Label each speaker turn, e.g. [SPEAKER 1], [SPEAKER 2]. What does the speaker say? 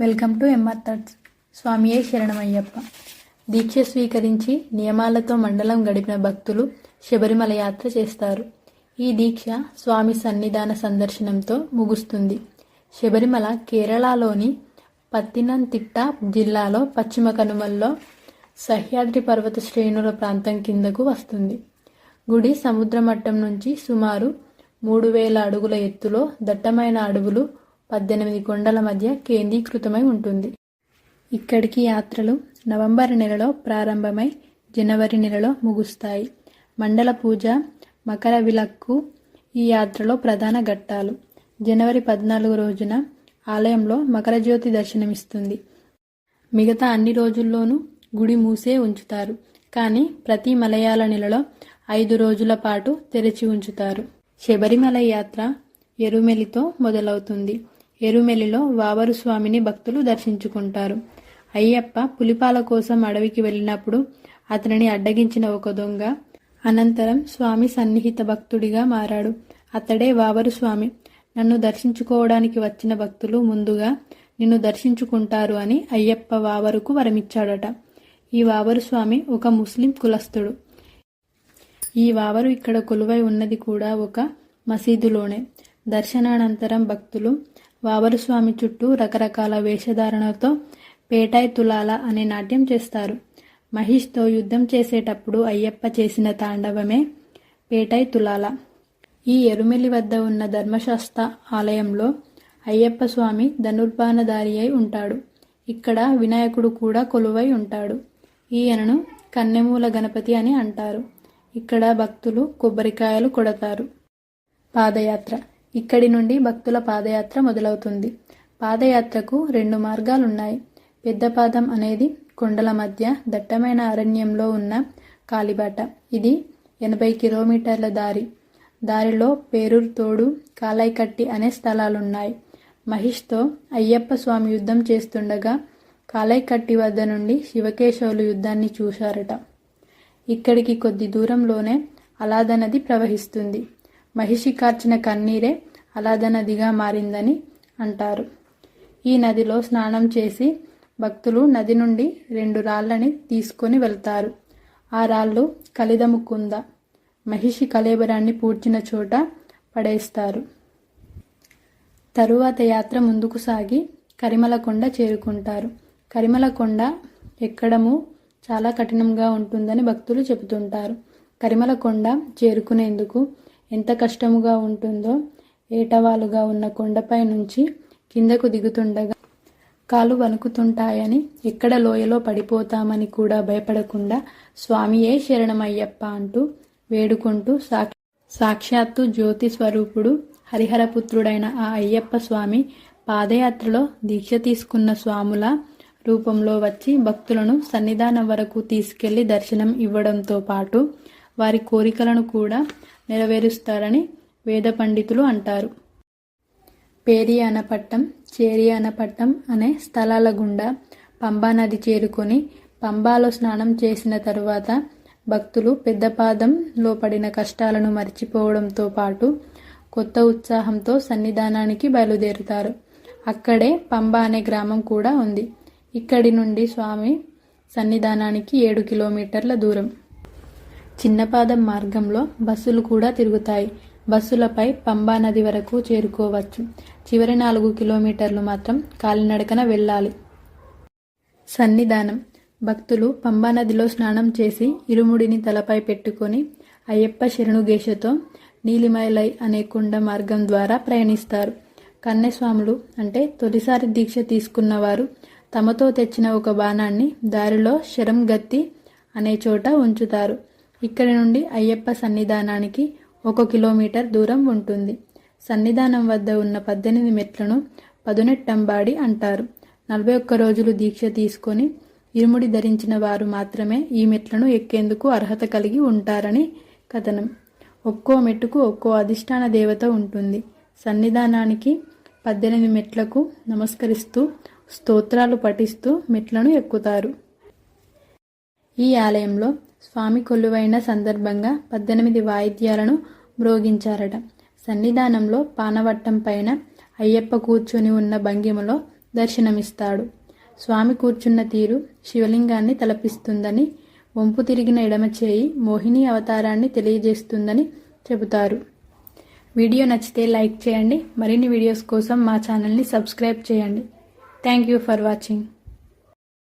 [SPEAKER 1] Welcome to MR thirds స్వామియే శరణమయ్యప్ప. దీక్ష స్వీకరించి నియమాలతో మండలం గడిపిన భక్తులు శబరిమల యాత్ర చేస్తారు. ఈ దీక్ష స్వామి సన్నిధాన సందర్శనంతో ముగుస్తుంది. శబరిమల కేరళలోని పత్తినంతిట్ట జిల్లాలో పశ్చిమ కనుమల్లో సహ్యాద్రి పర్వత శ్రేణుల ప్రాంతం కిందకు వస్తుంది. గుడి సముద్ర మట్టం నుంచి సుమారు మూడు వేల అడుగుల ఎత్తులో దట్టమైన అడవులు పద్దెనిమిది కొండల మధ్య కేంద్రీకృతమై ఉంటుంది. ఇక్కడికి యాత్రలు నవంబర్ నెలలో ప్రారంభమై జనవరి నెలలో ముగుస్తాయి. మండల పూజ మకర విలక్కు ఈ యాత్రలో ప్రధాన ఘట్టాలు. జనవరి పద్నాలుగు రోజున ఆలయంలో మకరజ్యోతి దర్శనమిస్తుంది. మిగతా అన్ని రోజుల్లోనూ గుడి మూసే ఉంచుతారు. కానీ ప్రతి మలయాళ నెలలో ఐదు రోజుల పాటు తెరిచి ఉంచుతారు. శబరిమల యాత్ర ఎరుమెలితో మొదలవుతుంది. ఎరుమెలిలో వావరు స్వామిని భక్తులు దర్శించుకుంటారు. అయ్యప్ప పులిపాల కోసం అడవికి వెళ్ళినప్పుడు అతనిని అడ్డగించిన ఒక దొంగ అనంతరం స్వామి సన్నిహిత భక్తుడిగా మారాడు. అతడే వావరు స్వామి. నన్ను దర్శించుకోవడానికి వచ్చిన భక్తులు ముందుగా నిన్ను దర్శించుకుంటారు అని అయ్యప్ప వావరుకు వరమిచ్చాడట. ఈ వావరు స్వామి ఒక ముస్లిం కులస్థుడు. ఈ వావరు ఇక్కడ కొలువై ఉన్నది కూడా ఒక మసీదులోనే. దర్శనానంతరం భక్తులు వావరు స్వామి చుట్టూ రకరకాల వేషధారణతో పేటాయ్ తులాల అనే నాట్యం చేస్తారు. మహిష్తో యుద్ధం చేసేటప్పుడు అయ్యప్ప చేసిన తాండవమే పేటాయ్ తులాల. ఈ ఎరుమెలి వద్ద ఉన్న ధర్మశాస్త్ర ఆలయంలో అయ్యప్ప స్వామి ధనుర్బాణధారి అయి ఉంటాడు. ఇక్కడ వినాయకుడు కూడా కొలువై ఉంటాడు. ఈయనను కన్నెమూల గణపతి అని అంటారు. ఇక్కడ భక్తులు కొబ్బరికాయలు కొడతారు. పాదయాత్ర. ఇక్కడి నుండి భక్తుల పాదయాత్ర మొదలవుతుంది. పాదయాత్రకు రెండు మార్గాలున్నాయి. పెద్దపాదం అనేది కొండల మధ్య దట్టమైన అరణ్యంలో ఉన్న కాలిబాట. ఇది ఎనభై కిలోమీటర్ల దారి. దారిలో పేరూరు తోడు కాలైకట్టి అనే స్థలాలున్నాయి. మహిష్తో అయ్యప్ప స్వామి యుద్ధం చేస్తుండగా కాలైకట్టి వద్ద నుండి శివకేశవులు యుద్ధాన్ని చూశారట. ఇక్కడికి కొద్ది దూరంలోనే అలాద నది ప్రవహిస్తుంది. మహిషి కార్చిన కన్నీరే అలాద నదిగా మారిందని అంటారు. ఈ నదిలో స్నానం చేసి భక్తులు నది నుండి రెండు రాళ్ళని తీసుకొని వెళ్తారు. ఆ రాళ్ళు కలిదముకుంద మహిషి కలేబరాన్ని పూడ్చిన చోట పడేస్తారు. తరువాత యాత్ర ముందుకు సాగి కరిమలకొండ చేరుకుంటారు. కరిమలకొండ ఎక్కడము చాలా కఠినంగా ఉంటుందని భక్తులు చెబుతుంటారు. కరిమలకొండ చేరుకునేందుకు ఎంత కష్టముగా ఉంటుందో ఏటవాలుగా ఉన్న కొండపై నుంచి కిందకు దిగుతుండగా కాలు వణుకుతుంటాయని ఎక్కడ లోయలో పడిపోతామని కూడా భయపడకుండా స్వామియే శరణమయ్యప్ప అంటూ వేడుకుంటూ సాక్షి సాక్షాత్తు జ్యోతి స్వరూపుడు హరిహరపుత్రుడైన ఆ అయ్యప్ప స్వామి పాదయాత్రలో దీక్ష తీసుకున్న స్వాముల రూపంలో వచ్చి భక్తులను సన్నిధానం వరకు తీసుకెళ్ళి దర్శనం ఇవ్వడంతో పాటు వారి కోరికలను కూడా నెరవేరుస్తారని వేద పండితులు అంటారు. పేరి అనపట్టం చేరి అనపట్టం అనే స్థలాల గుండా పంబా నది చేరుకొని పంబాలో స్నానం చేసిన తరువాత భక్తులు పెద్దపాదంలో పడిన కష్టాలను మర్చిపోవడంతో పాటు కొత్త ఉత్సాహంతో సన్నిధానానికి బయలుదేరుతారు. అక్కడే పంబా అనే గ్రామం కూడా ఉంది. ఇక్కడి నుండి స్వామి సన్నిధానానికి ఏడు కిలోమీటర్ల దూరం. చిన్నపాదం మార్గంలో బస్సులు కూడా తిరుగుతాయి. బస్సులపై పంబా నది వరకు చేరుకోవచ్చు. చివరి నాలుగు కిలోమీటర్లు మాత్రం కాలినడకన వెళ్ళాలి. సన్నిధానం. భక్తులు పంబా నదిలో స్నానం చేసి ఇరుముడిని తలపై పెట్టుకొని అయ్యప్ప శరణుగేషతో నీలిమైలై అనే కొండ మార్గం ద్వారా ప్రయాణిస్తారు. కన్నెస్వాములు అంటే తొలిసారి దీక్ష తీసుకున్నవారు తమతో తెచ్చిన ఒక బాణాన్ని దారిలో శరం గత్తి అనే చోట ఉంచుతారు. ఇక్కడి నుండి అయ్యప్ప సన్నిధానానికి ఒక కిలోమీటర్ దూరం ఉంటుంది. సన్నిధానం వద్ద ఉన్న పద్దెనిమిది మెట్లను పదునెట్టంబాడి అంటారు. నలభై ఒక్క రోజులు దీక్ష తీసుకొని ఇరుముడి ధరించిన వారు మాత్రమే ఈ మెట్లను ఎక్కేందుకు అర్హత కలిగి ఉంటారని కథనం. ఒక్కో మెట్టుకు ఒక్కో అధిష్టాన దేవత ఉంటుంది. సన్నిధానానికి పద్దెనిమిది మెట్లకు నమస్కరిస్తూ స్తోత్రాలు పఠిస్తూ మెట్లను ఎక్కుతారు. ఈ ఆలయంలో స్వామి కొలువైన సందర్భంగా పద్దెనిమిది వాయిద్యాలను మ్రోగించారట. సన్నిధానంలో పానవట్టం పైన అయ్యప్ప కూర్చొని ఉన్న భంగిమలో దర్శనమిస్తాడు. స్వామి కూర్చున్న తీరు శివలింగాన్ని తలపిస్తుందని వంపు తిరిగిన ఎడమ చేయి మోహిని అవతారాన్ని తెలియజేస్తుందని చెబుతారు. వీడియో నచ్చితే లైక్ చేయండి. మరిన్ని వీడియోస్ కోసం మా ఛానల్ని సబ్స్క్రైబ్ చేయండి. Thank you for watching.